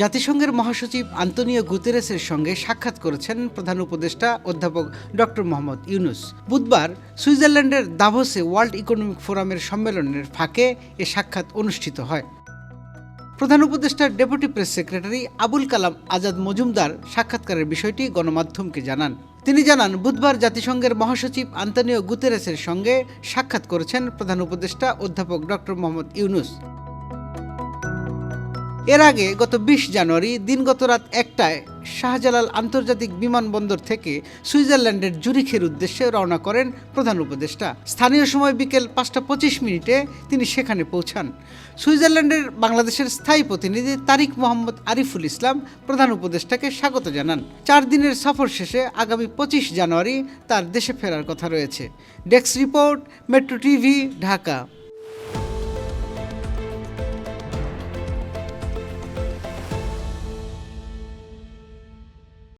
জাতিসংঘের মহাসচিব আন্তোনিও গুতেরেসের সঙ্গে সাক্ষাৎ করেছেন প্রধান উপদেষ্টা অধ্যাপক ডক্টর মোহাম্মদ ইউনুস। বুধবার সুইজারল্যান্ডের দাভোসে ওয়ার্ল্ড ইকোনমিক ফোরামের সম্মেলনের ফাঁকে এ সাক্ষাৎ অনুষ্ঠিত হয়। প্রধান উপদেষ্টার deputy press secretary Abul Kalam Azad Majumder সাক্ষাৎকারের বিষয়টি গণমাধ্যমকে জানান। তিনি জানান, বুধবার জাতিসংঘের মহাসচিব আন্তনিও গুতেরেসের সঙ্গে সাক্ষাৎ করেছেন প্রধান উপদেষ্টা অধ্যাপক ডক্টর মোহাম্মদ ইউনুস। এর আগে গত বিশ জানুয়ারি দিনগত রাত একটায় শাহজালাল আন্তর্জাতিক বিমানবন্দর থেকে সুইজারল্যান্ডের জুরিখের উদ্দেশ্যে রওনা করেন প্রধান উপদেষ্টা। স্থানীয় সময় বিকেল পাঁচটা পঁচিশ মিনিটে তিনি সেখানে পৌঁছান। সুইজারল্যান্ডের বাংলাদেশের স্থায়ী প্রতিনিধি তারিক মোহাম্মদ আরিফুল ইসলাম প্রধান উপদেষ্টাকে স্বাগত জানান। চার দিনের সফর শেষে আগামী পঁচিশ জানুয়ারি তার দেশে ফেরার কথা রয়েছে। Desk report, metro TV, Dhaka.